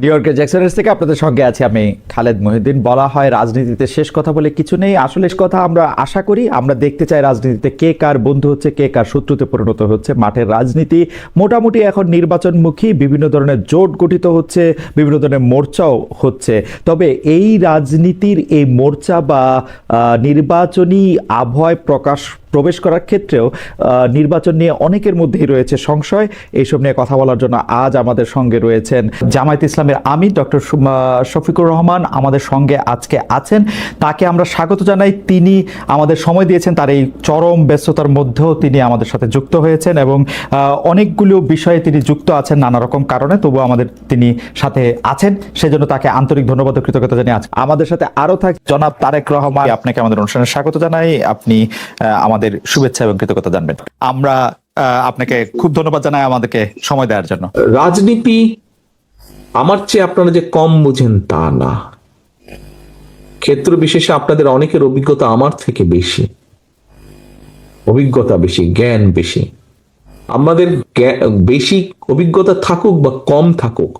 New ইয়র্কের জ্যাকসনের থেকে আপনাদের সঙ্গে আছি আমি খালেদ মহিউদ্দিন। বলা হয় রাজনীতিতে শেষ কথা বলে কিছু নেই। আসলে কথা আমরা আশা করি, আমরা দেখতে চাই রাজনীতিতে কে কার বন্ধু হচ্ছে, কে কার শত্রুতে পরিণত হচ্ছে। মাঠের রাজনীতি মোটামুটি এখন নির্বাচনমুখী, বিভিন্ন ধরনের জোট গঠিত হচ্ছে, বিভিন্ন ধরনের মোর্চাও হচ্ছে। তবে এই রাজনীতির এই মোর্চা বা নির্বাচনী আবহাওয়ায় প্রকাশ প্রবেশ করার ক্ষেত্রেও নির্বাচন নিয়ে অনেকের মধ্যেই রয়েছে সংশয়। এইসব নিয়ে কথা বলার জন্য আজ আমাদের সঙ্গে রয়েছেন জামায়াত ইসলামের আমি ডক্টর শফিকুর রহমান। আমাদের সঙ্গে আজকে আছেন। তাকে আমরা স্বাগত জানাই। তিনি আমাদের সময় দিয়েছেন তার এই চরম ব্যস্ততার মধ্যেও তিনি আমাদের সাথে যুক্ত হয়েছেন এবং অনেকগুলো বিষয়ে তিনি যুক্ত আছেন নানা রকম কারণে তবু আমাদের তিনি সাথে আছেন। সেজন্য তাকে আন্তরিক ধন্যবাদ কৃতজ্ঞতা জানিয়ে আজ আমাদের সাথে আরও থাক জনাব তারেক রহমান আপনাকে আমাদের অনুষ্ঠানে স্বাগত জানাই। আপনি আহ, আমাদের শুভেচ্ছা এবং কৃতজ্ঞতা জানবেন। আমরা আপনাকে খুব ধন্যবাদ জানাই আমাদেরকে সময় দেওয়ার জন্য। রাজনীতি, আমার চেয়ে আপনারা যে কম বুঝেন তা না। ক্ষেত্র বিশেষে আপনাদের অনেকের অভিজ্ঞতা আমার থেকে বেশি। অভিজ্ঞতা বেশি, জ্ঞান বেশি। আমাদের বেশি অভিজ্ঞতা থাকুক বা কম থাকুক,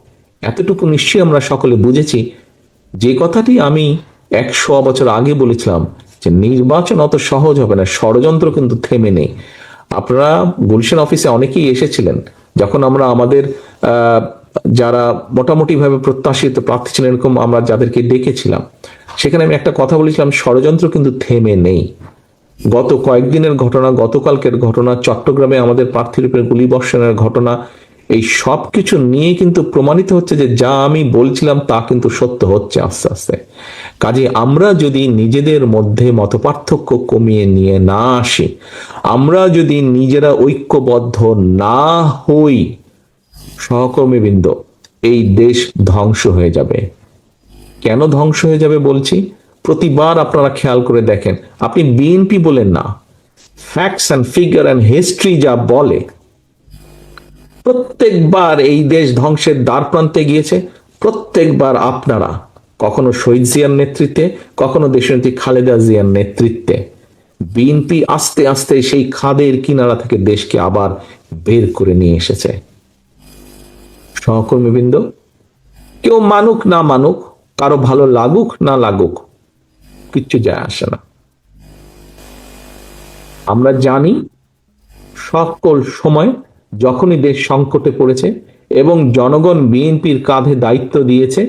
এতটুকু নিশ্চয়ই আমরা সকলে বুঝেছি। যে কথাটি আমি একশো বছর আগে বলেছিলাম যে নির্বাচন অত সহজ হবে না, ষড়যন্ত্র কিন্তু থেমে নেই। আপনারা গুলশান অফিসে অনেকেই এসেছিলেন, যখন আমরা আমাদের যারা মোটামুটি ভাবে প্রত্যাশিত প্রার্থী ছিলেন এরকম আমরা যাদেরকে ডেকেছিলাম, সেখানে আমি একটা কথা বলেছিলাম, ষড়যন্ত্র কিন্তু থেমে নেই। গত কয়েকদিনের ঘটনা, গতকালকের ঘটনা, চট্টগ্রামে আমাদের প্রার্থীর উপরে গুলিবর্ষণের ঘটনা এই সব কিছু নিয়ে কিন্তু প্রমাণিত হচ্ছে যে যা আমি বলছিলাম তা কিন্তু সত্য হচ্ছে আস্তে আস্তে। কাজে আমরা যদি নিজেদের মধ্যে মতপার্থক্য কমিয়ে নিয়ে না আসি, আমরা যদি নিজেরা ঐক্যবদ্ধ না হই সহকর্মীবৃন্দ এই দেশ ধ্বংস হয়ে যাবে। কেন ধ্বংস হয়ে যাবে বলছি? প্রতিবার আপনারা খেয়াল করে দেখেন, আপনি বিএনপি বলেন না facts and figure and history যা বলে প্রত্যেকবার এই দেশ ধ্বংসের দ্বার প্রান্তে গিয়েছে। প্রত্যেকবার আপনারা কখনো শহীদ জিয়ার নেতৃত্বে, কখনো দেশনেত্রী খালেদা জিয়ার নেতৃত্বে। বিএনপি আস্তে আস্তে সেই খাদের কিনারা থেকে দেশকে আবার বের করে নিয়ে এসেছে। সহকর্মীবৃন্দ, কেউ মানুক না মানুক, কারও ভালো লাগুক না লাগুক, কিচ্ছু যায় আসে না। আমরা জানি সকল সময় যখনই দেশ সংকটে পড়েছে এবং জনগণ বিএনপির কাঁধে দায়িত্ব দিয়েছে,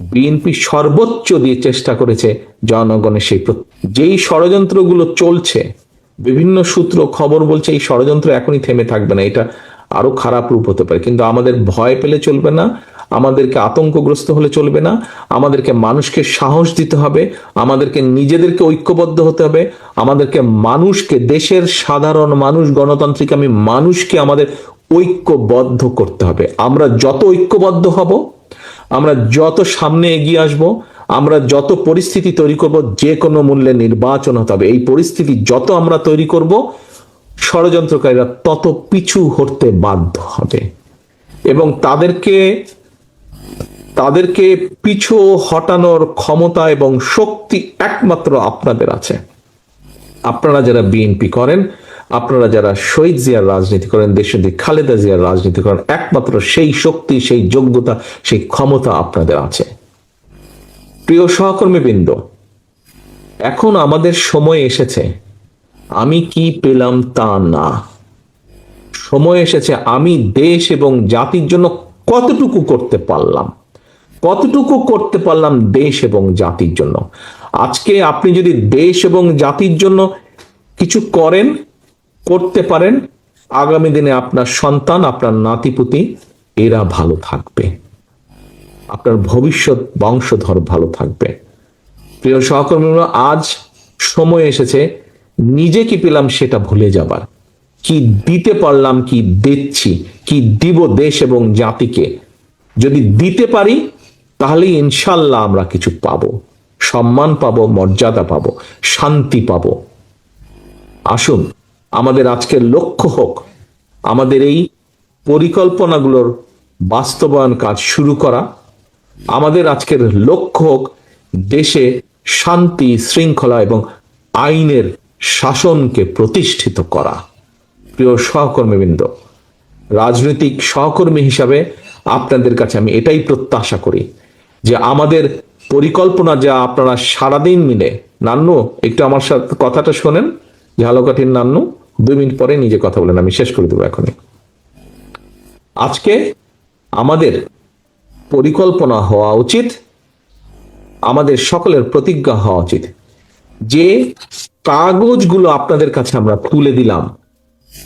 বিএনপি সর্বোচ্চ দিয়ে চেষ্টা করেছে জনগণের সেই যেই ষড়যন্ত্রগুলো চলছে, বিভিন্ন সূত্র খবর বলছে এই ষড়যন্ত্র এখনই থেমে থাকবে না, এটা আরও খারাপ রূপ হতে পারে। কিন্তু আমাদের ভয় পেলে চলবে না আমাদেরকে আতঙ্কগ্রস্ত হলে চলবে না, আমাদেরকে মানুষকে সাহস দিতে হবে, আমাদেরকে নিজেদেরকে ঐক্যবদ্ধ হতে হবে, আমাদেরকে মানুষকে, দেশের সাধারণ মানুষ, গণতান্ত্রিক আমি মানুষকে আমাদের ঐক্যবদ্ধ করতে হবে। আমরা যত ঐক্যবদ্ধ হব, আমরা যত সামনে এগিয়ে আসব, আমরা যত পরিস্থিতি তৈরি করব, যে কোনো মূল্যে নির্বাচন হতে হবে। এই পরিস্থিতি যত আমরা তৈরি করব, ষড়যন্ত্রকারীরা তত পিছু হতে বাধ্য হবে। এবং তাদেরকে তাদেরকে পিছু হটানোর ক্ষমতা এবং শক্তি একমাত্র আপনাদের আছে। আপনারা যারা বিএনপি করেন, আপনারা যারা শহীদ জিয়ার রাজনীতি করেন, দেশনেত্রী খালেদা জিয়ার রাজনীতি করেন, একমাত্র সেই শক্তি, সেই যোগ্যতা, সেই ক্ষমতা আপনাদের আছে। প্রিয় সহকর্মীবৃন্দ এখন আমাদের সময় এসেছে। আমি কি পেলাম তা না। সময় এসেছে, আমি দেশ এবং জাতির জন্য কতটুকু করতে পারলাম? কতটুকু করতে পারলাম দেশ এবং জাতির জন্য? আজকে আপনি যদি দেশ এবং জাতির জন্য কিছু করেন, করতে পারেন, আগামী দিনে আপনার সন্তান, আপনার নাতিপুতি, এরা ভালো থাকবে। আপনার ভবিষ্যৎ বংশধর ভালো থাকবে। প্রিয় সহকর্মীরা, আজ সময় এসেছে, নিজে কি পেলাম সেটা ভুলে যাবার। কি দিতে পারলাম, কি দিচ্ছি, কি দিব দেশ এবং জাতিকে। যদি দিতে পারি তাহলে ইনশাল্লাহ আমরা কিছু পাবো। সম্মান পাবো, মর্যাদা পাবো, শান্তি পাবো। আসুন, আমাদের আজকের লক্ষ্য হোক, আমাদের এই পরিকল্পনাগুলোর বাস্তবায়ন কাজ শুরু করা। আমাদের আজকের লক্ষ্য হোক, দেশে শান্তি, শৃঙ্খলা এবং আইনের শাসনকে প্রতিষ্ঠিত করা। প্রিয় সহকর্মীবৃন্দ, রাজনৈতিক সহকর্মী হিসাবে আপনাদের কাছে আমি এটাই প্রত্যাশা করি যে আমাদের পরিকল্পনা যা আপনারা সারাদিন মিলে, নান্নু, একটু আমার সাথে কথাটা শোনেন। ঝালকাঠির নান্নু, দুই মিনিট পরে নিজে কথা বলেন, আমি শেষ করে দেবো এখনই। আজকে আমাদের পরিকল্পনা হওয়া উচিত, আমাদের সকলের প্রতিজ্ঞা হওয়া উচিত। যে কাগজগুলো আপনাদের কাছে আমরা তুলে দিলাম,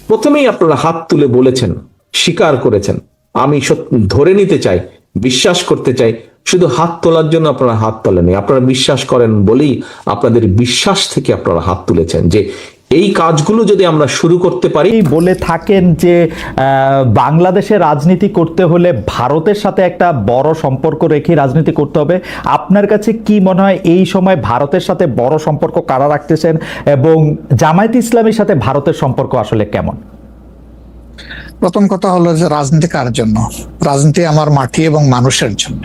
প্রথমেই আপনারা হাত তুলে বলেছেন, স্বীকার করেছেন। আমি ধরে নিতে চাই, বিশ্বাস করতে চাই শুধু হাত তোলার জন্য আপনারা হাত তোলেনি আপনারা বিশ্বাস করেন বলেই আপনাদের বিশ্বাস থেকে আপনারা হাত তুলেছেন যে এই কাজগুলো যদি আমরা শুরু করতে পারি। বলে থাকেন যে বাংলাদেশে রাজনীতি করতে হলে ভারতের সাথে একটা বড় সম্পর্ক রেখে রাজনীতি করতে হবে। আপনার কাছে কি মনে হয় এই সময় ভারতের সাথে বড় সম্পর্ক কারা রাখতেছেন এবং জামায়াত ইসলামের সাথে ভারতের সম্পর্ক আসলে কেমন? প্রথম কথা হলো যে রাজনীতি কার জন্য? রাজনীতি আমার মাটি এবং মানুষের জন্য।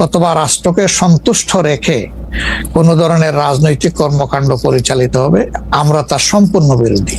অথবা রাষ্ট্রকে সন্তুষ্ট রেখে কোনো ধরনের রাজনৈতিক কর্মকাণ্ড পরিচালিত হবে আমরা তার সম্পূর্ণ বিরোধী।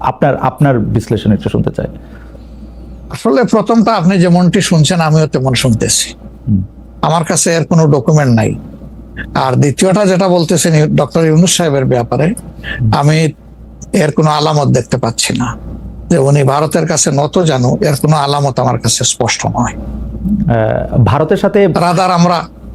আপনার আপনার বিশ্লেষণ একটু শুনতে চাই। আসলে প্রথমটা আপনি যেমনটি শুনছেন আমিও তেমন শুনতেছি। আমার কাছে এর কোনো ডকুমেন্ট নাই। আর দ্বিতীয়টা যেটা বলতেছেন ডক্টর ইউনুস সাহেবের ব্যাপারে আমি এর কোনো আলামত দেখতে পাচ্ছি না। যে উনি ভারতের কাছে নত জানু এর কোনো আলামত আমার কাছে স্পষ্ট নয়। ভারতের সাথে রাদার আমরা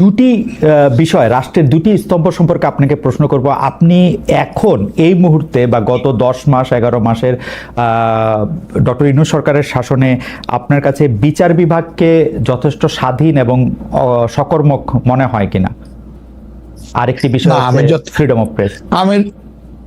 দুটি বিষয় রাষ্ট্রের দুটি স্তম্ভ সম্পর্কে আপনাকে প্রশ্ন করব। আপনি এখন এই মুহূর্তে বা গত দশ মাস এগারো মাসের ডক্টর ইনু সরকারের শাসনে আপনার কাছে বিচার বিভাগকে যথেষ্ট স্বাধীন এবং সকর্মক মনে হয় কিনা? আরেকটি বিষয় ফ্রিডম অফ প্রেস আমি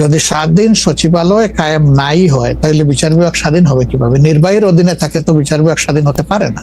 যদি সাত দিন সচিবালয় কায়েম নাই হয়, তাহলে বিচার বিভাগ স্বাধীন হবে কীভাবে? নির্বাহীর অধীনে থাকে তো বিচার বিভাগ স্বাধীন হতে পারে না।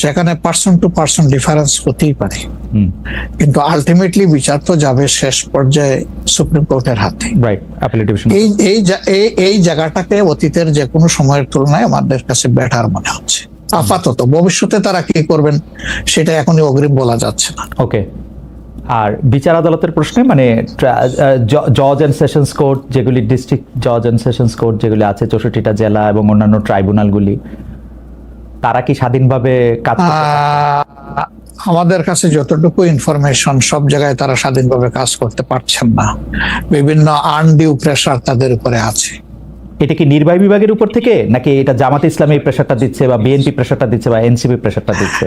সেখানে পার্সন টু পার্সন ডিফারেন্স হতেই পারে। কিন্তু আলটিমেটলি বিচার তো যাবে শেষ পর্যায়ে সুপ্রিম কোর্টের হাতে। এই এই এই জায়গাটাকে অতীতের যে কোনো সময়ের তুলনায় আমাদের কাছে বেটার মনে হচ্ছে। আপাতত ভবিষ্যতে তারা কি করবেন সেটা এখনই অগ্রিম বলা যাচ্ছে না। ওকে। আর বিচার আদালতের প্রশ্নে মানে জজ অ্যান্ড সেশনস কোর্ট যেগুলি ডিস্ট্রিক্ট জজ অ্যান্ড সেশনস কোর্ট যেগুলি আছে চৌষট্টিটা জেলা এবং অন্যান্য ট্রাইব্যুনালগুলি তারা কি স্বাধীনভাবে কাজ আমাদের কাছে যতটুকু ইনফরমেশন সব জায়গায় তারা স্বাধীনভাবে কাজ করতে পারছেন না। বিভিন্ন আনডিউ প্রেশার তাদের উপরে আছে। এটা কি নির্বাহী বিভাগের উপর থেকে নাকি এটা জামাত ইসলামী প্রেশারটা দিচ্ছে বা বিএনপি প্রেশারটা দিচ্ছে বা এনসিপি প্রেশারটা দিচ্ছে?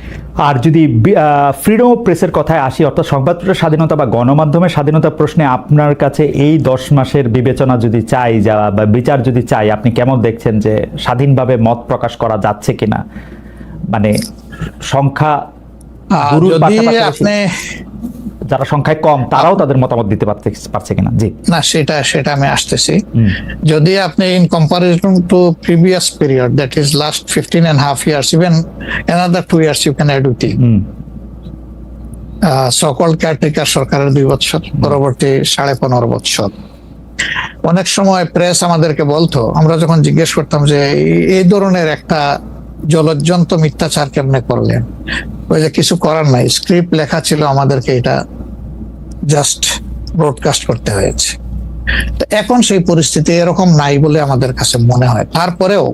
আর যদি ফ্রিডম অফ প্রেসের কথায় আসি অর্থাৎ সংবাদপত্রের স্বাধীনতা বা গণমাধ্যমের স্বাধীনতা প্রশ্নে আপনার কাছে এই দশ মাসের বিবেচনা যদি চাই যা বা বিচার যদি চাই আপনি কেমন দেখছেন যে স্বাধীনভাবে মত প্রকাশ করা যাচ্ছে কিনা? মানে সংখ্যা আপনি যারা সংখ্যায় কম তারাও তাদের মতামত দিতে পারছে কিনা? জি। না সেটা সেটা আমি আসতেছি। যদি আপনি in comparison to previous period that is last fifteen and half years even another two years you can add with সকল কেয়ারটেকার সরকারের দুই বছর পরবর্তী সাড়ে পনেরো বছর অনেক সময় প্রেস আমাদেরকে বলতো আমরা যখন জিজ্ঞেস করতাম যে এই ধরনের একটা জলজ্জন্ত মিথ্যাচার কেমনে করলেন? ওই যে কিছু করার নাই স্ক্রিপ্ট লেখা ছিল আমাদেরকে এটা জাস্ট ব্রডকাস্ট করতে হয়েছে। এখন সেই পরিস্থিতি এরকম নাই বলে আমাদের কাছে মনে হয়। তারপরেও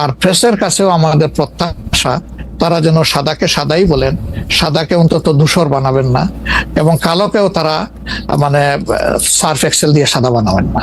আর প্রেসের কাছেও আমাদের প্রত্যাশা, তারা যেন সাদাকে সাদাই বলেন, সাদাকে অন্তত ধূসর বানাবেন না এবং কালোকেও তারা মানে সার্ফ এক্সেল দিয়ে সাদা বানাবেন না।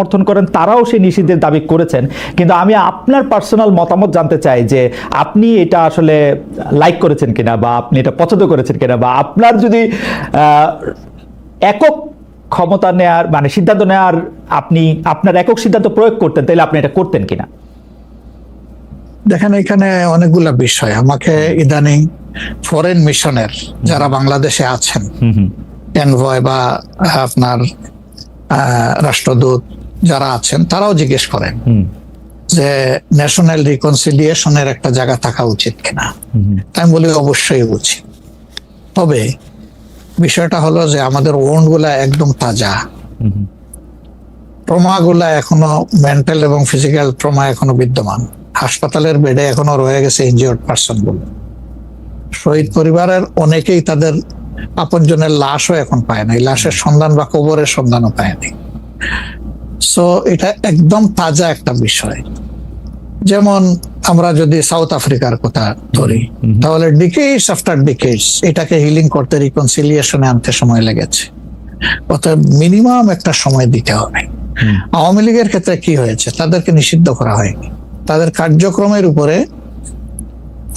সমর্থন করেন তারাও সেই নিষিদ্ধের দাবি করেছেন। কিন্তু আমি আপনার পার্সোনাল মতামত জানতে চাই যে আপনি এটা আসলে লাইক করেছেন কিনা বা আপনি এটা পছন্দ করেছেন কিনা বা আপনার যদি একক ক্ষমতা নেয়ার মানে সিদ্ধান্ত নেওয়ার আপনি আপনার একক সিদ্ধান্ত প্রয়োগ করতেন তাহলে আপনি এটা করতেন কিনা? দেখেন এখানে অনেকগুলা বিষয়। আমাকে ইদানিং ফরেন মিশনের যারা বাংলাদেশে আছেন এনভয় বা আপনার রাষ্ট্রদূত যারা আছেন তারাও জিজ্ঞেস করেন যে ন্যাশনাল রিকনসিলিয়েশনের একটা জায়গা থাকা উচিত কিনা। তাই আমি বলি অবশ্যই উচিত। তবে বিষয়টা হলো যে আমাদের ওন্ডগুলা একদম তাজা। হুম। ট্রমা গুলা এখনও মেন্টাল এবং ফিজিক্যাল ট্রমা এখনও বিদ্যমান। হাসপাতালের বেডে এখনও রয়ে গেছে ইনজিওর্ড পার্সনগুলো শহীদ পরিবারের অনেকেই তাদের আপনজনের লাশও এখন পায় না লাশের সন্ধান বা কবরের সন্ধানও পায়নি সো এটা একদম তাজা একটা বিষয়। যেমন আমরা যদি সাউথ আফ্রিকার কথা ধরি তাহলে ডিকেটস আফটার ডিকেটস এটাকে হিলিং করতে রিকনসিলিয়েশনে আনতে সময় লেগেছে। অর্থাৎ মিনিমাম একটা সময় দিতে হবে। আওয়ামী লীগের ক্ষেত্রে কি হয়েছে? তাদেরকে নিষিদ্ধ করা হয়নি। তাদের কার্যক্রমের উপরে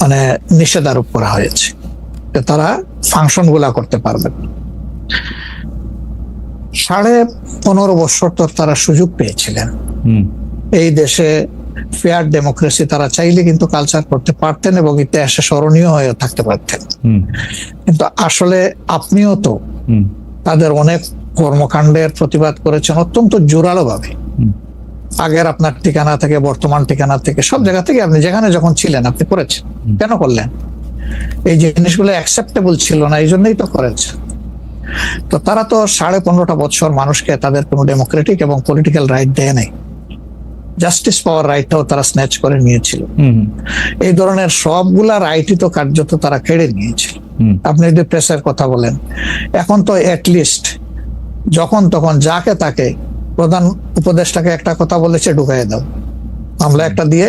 মানে নিষেধারোপ করা হয়েছে। তারা ফাংশনগুলা করতে পারবে না। সাড়ে পনেরো বছর তো তারা সুযোগ পেয়েছিলেন। এই দেশে ফেয়ার ডেমোক্রেসি তারা চাইলে কিন্তু কালচার করতে পারতেন এবং ইতিহাসে স্মরণীয় হয়ে থাকতে পারতেন। কিন্তু আসলে আপনিও তো হুম। তাদের অনেক কর্মকাণ্ডের প্রতিবাদ করেছেন অত্যন্ত জোরালো ভাবে আগের আপনার ঠিকানা থেকে বর্তমান ঠিকানা থেকে সব জায়গা থেকে আপনি যেখানে যখন ছিলেন আপনি করেছেন। কেন করলেন? এই জিনিসগুলো অ্যাকসেপ্টেবল ছিল না এই জন্যই তো করেছেন। তো তারা তো সাড়ে পনেরোটা বছর মানুষকে তাদের কোনো ডেমোক্রেটিক এবং পলিটিক্যাল রাইট দেয় নাই। জাস্টিস পাওয়ার রাইটটাও তারা স্ন্যাচ করে নিয়েছিল। এই ধরনের সবগুলা রাইটই তো কার্যত তারা কেড়ে নিয়েছিল। আপনি যদি প্রেসের কথা বলেন এখন তো লিস্ট যখন তখন যাকে তাকে প্রধান উপদেষ্টাকে একটা কথা বলেছে ঢুকাই দাও। মামলা একটা দিয়ে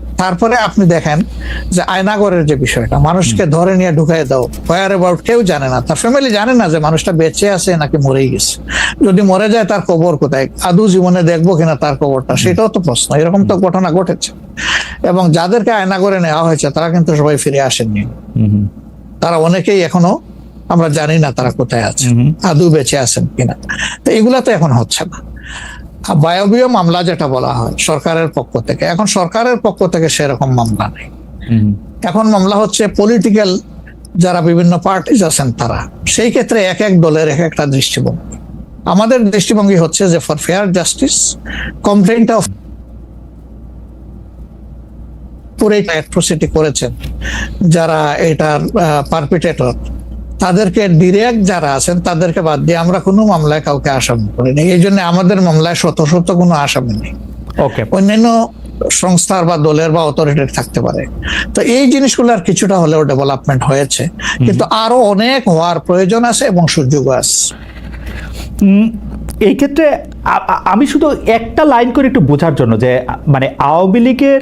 তারপরে আপনি দেখেন যে আয়নাগরের যে বিষয়টা মানুষকে ধরে নিয়ে ঢুকাই দাও। হোয়ার অ্যাবাউট কেউ জানে না। তার ফ্যামিলি জানে না যে মানুষটা বেঁচে আছে নাকি মরেই গেছে। যদি মরে যায় তার কবর কোথায়? আদৌ জীবনে দেখব কিনা তার কবরটা? সেটাও তো প্রশ্ন। এরকম তো ঘটনা ঘটেছে। এবং যাদেরকে আয়নাগরে নেওয়া হয়েছে তারা কিন্তু সবাই ফিরে আসেননি। তারা অনেকেই এখনও আমরা জানি না তারা কোথায় আছে। আদৌ বেঁচে আছেন কিনা। তো এগুলা তো এখন হচ্ছে না। বায়বীয় মামলা যেটা বলা হয় সরকারের পক্ষ থেকে। এখন সরকারের পক্ষ থেকে সেরকম মামলা নেই। এখন মামলা হচ্ছে পলিটিক্যাল যারা বিভিন্ন পার্টিজ আছেন তারা সেই ক্ষেত্রে এক এক দলের এক একটা দৃষ্টিভঙ্গি। আমাদের দৃষ্টিভঙ্গি হচ্ছে যে for fair justice complaint of পুরো অ্যাট্রোসিটি করেছেন যারা এটার পারপিটেটর তাদেরকে ডিরেক্ট যারা আছেন তাদেরকে বাদ দিয়ে আমরা কোনো মামলায় কাউকে আসামি করিনি এই জন্য আমাদের মামলায় শত শত কোনো আসামি নেই। ওকে অন্যান্য সংস্থার বা দলের বা অথরিটির থাকতে পারে। তো এই জিনিসগুলোর কিছুটা হলেও ডেভেলপমেন্ট হয়েছে। কিন্তু আরও অনেক হওয়ার প্রয়োজন আছে এবং সুযোগ আছে। এই ক্ষেত্রে আমি শুধু একটা লাইন করে একটু বোঝার জন্য যে মানে আওয়ামী লীগের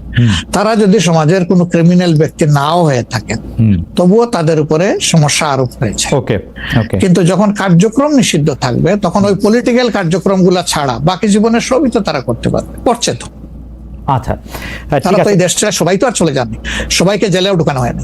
তারা যদি সমাজের কোনো ক্রিমিনাল ব্যক্তি নাও হয়ে থাকেন তবুও তাদের উপরে সমস্যা আরোপ হয়েছে। ওকে কিন্তু যখন কার্যক্রম নিষিদ্ধ থাকবে তখন ওই পলিটিক্যাল কার্যক্রম কার্যক্রমগুলো ছাড়া বাকি জীবনে সবই তো তারা করতে পারবে করছে তো। আচ্ছা। তারা তো এই দেশটা সবাই তো আর চলে যাননি সবাইকে জেলেও ঢুকানো হয়নি।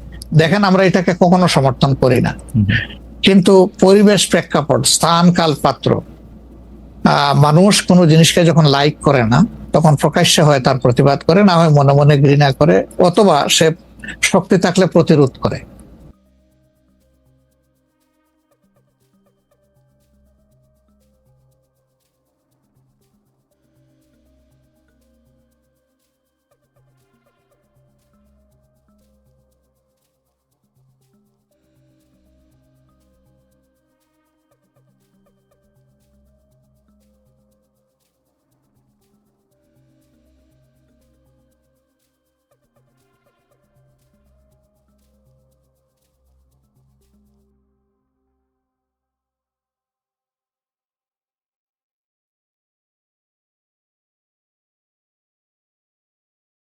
দেখেন আমরা এটাকে কখনো সমর্থন করি না। কিন্তু পরিবেশ প্রেক্ষাপট স্থান কাল পাত্র মানুষ কোনো জিনিসকে যখন লাইক করে না তখন প্রকাশ্যে হয় তার প্রতিবাদ করে না হয় মনে মনে ঘৃণা করে অথবা সে শক্তি থাকলে প্রতিরোধ করে।